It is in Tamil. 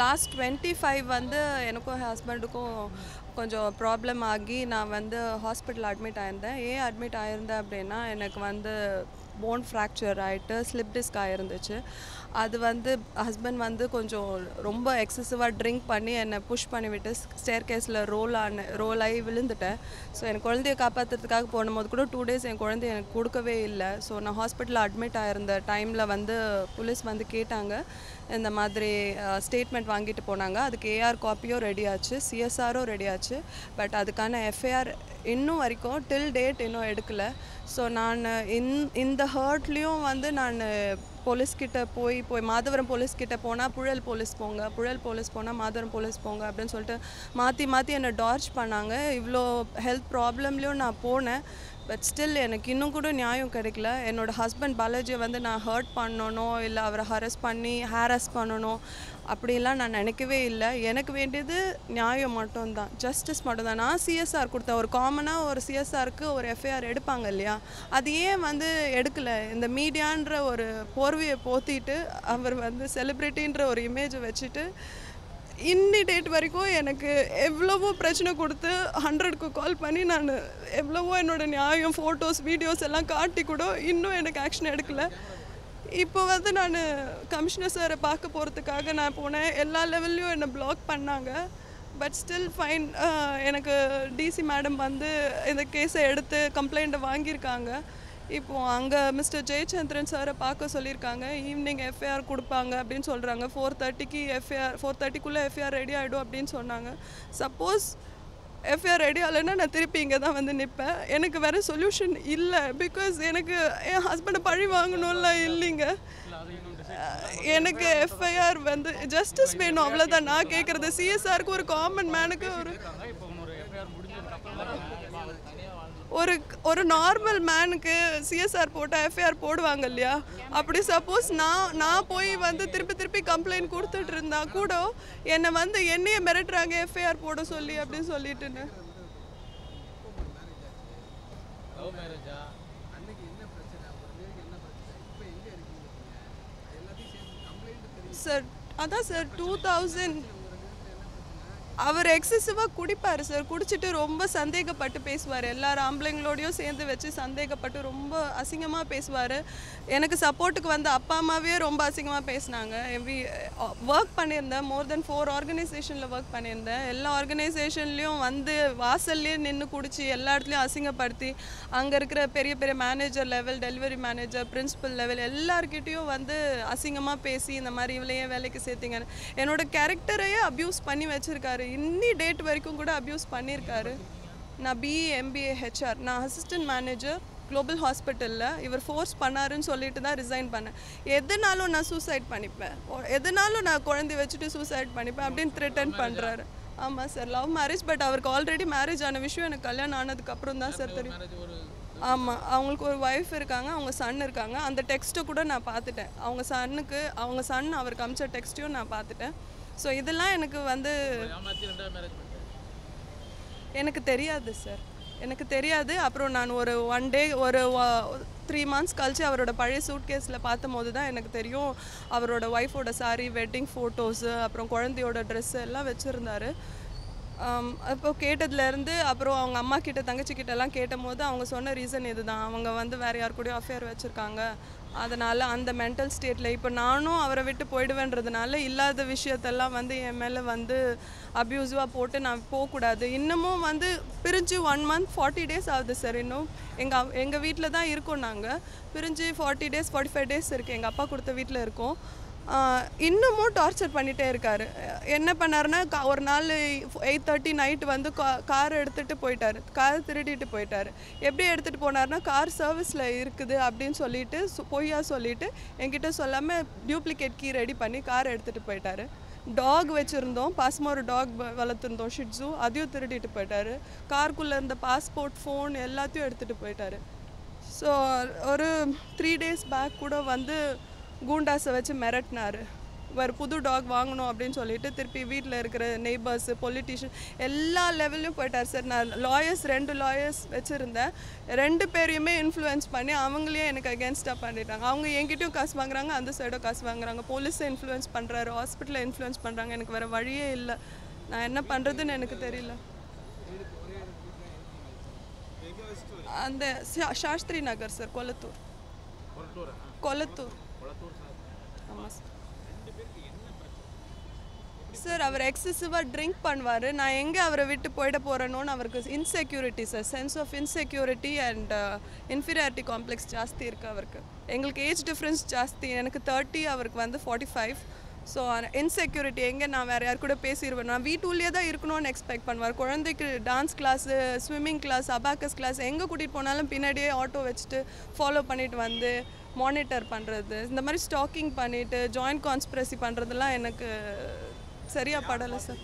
லாஸ்ட் டுவெண்ட்டி ஃபைவ் வந்து எனக்கும் ஹஸ்பண்டுக்கும் கொஞ்சம் ப்ராப்ளம் ஆகி நான் வந்து ஹாஸ்பிட்டல் அட்மிட் ஆயிருந்தேன். ஏன் அட்மிட் ஆயிருந்தேன் அப்படின்னா எனக்கு வந்து போன் ஃப்ராக்சர் ஆகிட்டு ஸ்லிப் டிஸ்க் ஆயிருந்துச்சு. அது வந்து ஹஸ்பண்ட் வந்து கொஞ்சம் ரொம்ப எக்ஸசிவாக ட்ரிங்க் பண்ணி என்னை புஷ் பண்ணிவிட்டு ஸ்டேர் கேஸில் ரோல் ஆன ரோல் ஆகி விழுந்துட்டேன். ஸோ என் குழந்தைய காப்பாற்றுறதுக்காக போனபோது கூட டூ டேஸ் என் குழந்தைய எனக்கு கொடுக்கவே இல்லை. ஸோ நான் ஹாஸ்பிட்டலில் அட்மிட் ஆகிருந்த டைமில் வந்து போலீஸ் வந்து கேட்டாங்க. இந்த மாதிரி ஸ்டேட்மெண்ட் வாங்கிட்டு போனாங்க. அதுக்கு ஏஆர் காப்பியும் ரெடி ஆச்சு சிஎஸ்ஆரும் ரெடி ஆச்சு. பட் அதுக்கான எஃப்ஐஆர் இன்னும் வரைக்கும் டில் டேட் இன்னும் எடுக்கலை. ஸோ நான் இந் இந்த ஹர்ட்லேயும் வந்து நான் போலீஸ்கிட்ட போய் போய் மாதவரம் போலீஸ்கிட்ட போனால் புழல் போலீஸ் போங்க புழல் போலீஸ் போனால் மாதவரம் போலீஸ் போங்க அப்படின்னு சொல்லிட்டு மாற்றி மாற்றி என்னை டார்ச் பண்ணாங்க. இவ்வளோ ஹெல்த் ப்ராப்ளம்லேயும் நான் போனேன். பட் ஸ்டில் எனக்கு இன்னும் கூட நியாயம் கிடைக்கல. என்னோட ஹஸ்பண்ட் பாலாஜியை வந்து நான் ஹர்ட் பண்ணணும் இல்லை அவரை ஹரஸ் பண்ணி ஹேரஸ் பண்ணணும் அப்படிலாம் நான் நினைக்கவே இல்லை. எனக்கு வேண்டியது நியாயம் மட்டும்தான். ஜஸ்டிஸ் மட்டும்தான். நான் சிஎஸ்ஆர் கொடுத்தேன். ஒரு காமனாக ஒரு சிஎஸ்ஆருக்கு ஒரு எஃப்ஐஆர் எடுப்பாங்க இல்லையா? அது ஏன் வந்து எடுக்கலை? இந்த மீடியான்ற ஒரு போர்வையை போத்திட்டு அவர் வந்து செலிப்ரிட்டின்ற ஒரு இமேஜை வச்சுட்டு இன்னி டேட் வரைக்கும் எனக்கு எவ்வளவோ பிரச்சனை கொடுத்து ஹண்ட்ரட்க்கு கால் பண்ணி நான் எவ்வளவோ என்னோட நியாயம் ஃபோட்டோஸ் வீடியோஸ் எல்லாம் காட்டி கூட இன்னும் எனக்கு ஆக்ஷன் எடுக்கல. இப்போ வந்து நான் கமிஷனர் சாரை பார்க்க போகிறதுக்காக நான் போனேன். எல்லா லெவல்லையும் என்னை பிளாக் பண்ணாங்க. பட் ஸ்டில் ஃபைன் எனக்கு டிசி மேடம் வந்து இந்த கேஸை எடுத்து கம்ப்ளைண்ட்டை வாங்கியிருக்காங்க. இப்போ அங்கே மிஸ்டர் ஜெயச்சந்திரன் சாரை பார்க்க சொல்லியிருக்காங்க. ஈவினிங் எஃப்ஐஆர் கொடுப்பாங்க அப்படின்னு சொல்கிறாங்க ஃபோர் தேர்ட்டிக்கு எஃப்ஐஆர் ஃபோர் தேர்ட்டிக்குள்ளே எஃப்ஐஆர் ரெடி ஆகிடும் அப்படின்னு சொன்னாங்க. சப்போஸ் எஃப்ஐஆர் ரெடி ஆகலைன்னா நான் திருப்பி இங்கே தான் வந்து நிற்பேன் எனக்கு வேறு சொல்யூஷன் இல்லை. பிகாஸ் எனக்கு என் ஹஸ்பண்டை பழி வாங்கணும்ல இல்லைங்க. எனக்கு எஃப்ஐஆர் வந்து ஜஸ்டிஸ் வேணும். அவ்வளோதான் நான் கேட்குறது சிஎஸ்ஆருக்கு ஒரு காமன் மேனுக்கு ஒரு ஒரு ஒரு நார்மல் மேனுக்கு சிஎஸ்ஆர் போட்டால் எஃப்ஐஆர் போடுவாங்க இல்லையா? அப்படி சப்போஸ் நான் நான் போய் வந்து திருப்பி திருப்பி கம்ப்ளைண்ட் கொடுத்துட்டு இருந்தா கூட என்னை வந்து என்னையே மிரட்டுறாங்க எஃப்ஐஆர் போட சொல்லி அப்படின்னு சொல்லிட்டுன்னு. சார் அதான் சார் டூ தௌசண்ட் அவர் எக்ஸசிவாக குடிப்பார் சார் குடிச்சிட்டு ரொம்ப சந்தேகப்பட்டு பேசுவார். எல்லார் ஆம்பளைங்களோடையும் சேர்ந்து வச்சு சந்தேகப்பட்டு ரொம்ப அசிங்கமாக பேசுவார். எனக்கு சப்போர்ட்டுக்கு வந்த அப்பா அம்மாவே ரொம்ப அசிங்கமாக பேசினாங்க. எவ்வி ஒர்க் uh, பண்ணியிருந்தேன். மோர் தென் ஃபோர் ஆர்கனைசேஷனில் ஒர்க் பண்ணியிருந்தேன். எல்லா ஆர்கனைசேஷன்லேயும் வந்து வாசல்லே நின்று குடிச்சு எல்லா இடத்துலையும் அசிங்கப்படுத்தி அங்கே இருக்கிற பெரிய பெரிய manager level delivery manager principal level எல்லார்கிட்டேயும் வந்து அசிங்கமாக பேசி இந்த மாதிரி இவளையே வேலைக்கு சேர்த்திங்க என்னோட கேரக்டரையே அப்யூஸ் பண்ணி வச்சுருக்காரு. இன்னி டேட் வரைக்கும் கூட அப்யூஸ் பண்ணியிருக்காரு நான் பிஇ எம்பிஏ ஹெச்ஆர் நான் அசிஸ்டன்ட் மேனேஜர் குளோபல் ஹாஸ்பிட்டலில் இவர் ஃபோர்ஸ் பண்ணாருன்னு சொல்லிட்டு தான் ரிசைன் பண்ணேன். எதுனாலும் நான் சூசைட் பண்ணிப்பேன். எதுனாலும் நான் குழந்தை வச்சுட்டு சூசைட் பண்ணிப்பேன் அப்படின்னு த்ரெட்டன் பண்ணுறாரு ஆமாம் சார் லவ் மேரேஜ் பட் அவருக்கு ஆல்ரெடி மேரேஜ் ஆன விஷயம் எனக்கு கல்யாணம் ஆனதுக்கு அப்புறம் தான் சார் தெரியும். ஆமாம் அவங்களுக்கு ஒரு ஒய்ஃப் இருக்காங்க அவங்க சன் இருக்காங்க. அந்த டெக்ஸ்ட்டை கூட நான் பார்த்துட்டேன். அவங்க சன்னுக்கு அவங்க சன் அவருக்கு அமிச்ச டெக்ஸ்ட்டையும் நான் பார்த்துட்டேன். ஸோ இதெல்லாம் எனக்கு வந்து எனக்கு தெரியாது சார் எனக்கு தெரியாது. அப்புறம் நான் ஒரு ஒன் டே ஒரு த்ரீ மந்த்ஸ் கழிச்சு அவரோட பழைய சூட் கேஸில் பார்த்தும் போது தான் எனக்கு தெரியும். அவரோட ஒய்ஃபோட சாரி வெட்டிங் ஃபோட்டோஸு அப்புறம் குழந்தையோட ட்ரெஸ்ஸு எல்லாம் வச்சுருந்தாரு. அப்போ கேட்டதுலேருந்து அப்புறம் அவங்க அம்மா கிட்ட தங்கச்சி கிட்ட எல்லாம் கேட்டும் போது அவங்க சொன்ன ரீசன் இதுதான். அவங்க வந்து வேற யார் கூடயும் அஃபேர் வச்சுருக்காங்க. அதனால் அந்த மென்டல் ஸ்டேட்டில் இப்போ நானும் அவரை விட்டு போயிடுவேன்றதுனால இல்லாத விஷயத்தெல்லாம் வந்து என் மேலே வந்து அப்யூசிவாக போட்டு நான் போகக்கூடாது. இன்னமும் வந்து பிரிஞ்சு ஒன் மந்த் ஃபார்ட்டி டேஸ் ஆகுது சார் இன்னும். எங்கள் எங்கள் வீட்டில் தான் இருக்கோம் நாங்கள் பிரிஞ்சு forty days forty five days இருக்குது எங்கள் அப்பா கொடுத்த வீட்டில் இருக்கோம். இன்னமும் டார்ச்சர் பண்ணிகிட்டே இருக்காரு. என்ன பண்ணாருன்னா கா- ஒரு நாள் எயிட் தேர்ட்டி நைட் வந்து கார் எடுத்துகிட்டு போயிட்டார். கார் திருடிட்டு போயிட்டார். எப்படி எடுத்துகிட்டு போனாருன்னா கார் சர்வீஸில் இருக்குது அப்படின்னு சொல்லிட்டு பொய்யா சொல்லிட்டு என்கிட்ட சொல்லாமல் டியூப்ளிகேட் கீ ரெடி பண்ணி கார் எடுத்துகிட்டு போயிட்டார். டாக் வச்சுருந்தோம். பாசமாக ஒரு டாக் வளர்த்துருந்தோம். ஷிட்ஸு அதையும் திருடிட்டு போயிட்டாரு. கார்க்குள்ளே இருந்த பாஸ்போர்ட் ஃபோன் எல்லாத்தையும் எடுத்துகிட்டு போயிட்டார். ஸோ ஒரு த்ரீ டேஸ் பேக் கூட வந்து கூண்டாஸை வச்சு மிரட்டினாரு. வேறு புது டாக் வாங்கணும் அப்படின்னு சொல்லிட்டு திருப்பி வீட்டில் இருக்கிற நெய்பர்ஸு பொலிட்டிஷியன் எல்லா லெவல்லையும் போயிட்டார். சார் நான் லாயர்ஸ் ரெண்டு லாயர்ஸ் வச்சுருந்தேன். ரெண்டு பேரையுமே இன்ஃப்ளூயன்ஸ் பண்ணி அவங்களையும் எனக்கு அகேன்ஸ்டாக பண்ணிட்டாங்க. அவங்க என்கிட்டயும் காசு வாங்குறாங்க அந்த சைடும் காசு வாங்குறாங்க. போலீஸை இன்ஃப்ளூயன்ஸ் பண்ணுறாரு ஹாஸ்பிட்டலை இன்ஃப்ளூயன்ஸ் பண்ணுறாங்க எனக்கு வேறு வழியே இல்லை. நான் என்ன பண்ணுறதுன்னு எனக்கு தெரியல. அந்த சாஸ்திரி நகர் சார் கொளத்தூர். கொளத்தூர். ஆமாம் சார். சார். அவர் எக்ஸசிவாக ட்ரிங்க் பண்ணுவார். நான் எங்கே அவரை விட்டு போயிட போகிறேனோன்னு அவருக்கு insecurity sir. Sense of insecurity and inferiority complex ஜாஸ்தி இருக்குது அவருக்கு. எங்களுக்கு ஏஜ் டிஃப்ரென்ஸ் ஜாஸ்தி. எனக்கு தேர்ட்டி அவருக்கு வந்து ஃபார்ட்டி ஃபைவ் ஸோ இன்செக்யூரிட்டி எங்கே நான் வேறு யார் கூட பேசிடுவேன் நான் வீட்டுள்ளே தான் இருக்கணும்னு எக்ஸ்பெக்ட் பண்ணுவார் குழந்தைக்கு dance class swimming class abacus class எங்கே கூட்டிகிட்டு போனாலும் பின்னாடியே ஆட்டோ வச்சுட்டு ஃபாலோ பண்ணிட்டு வந்து மானிட்டர் பண்ணுறது இந்த மாதிரி ஸ்டாக்கிங் பண்ணிவிட்டு ஜாயின்ட் கான்ஸ்பிரசி பண்ணுறதெல்லாம் எனக்கு சரியாக படலை சார்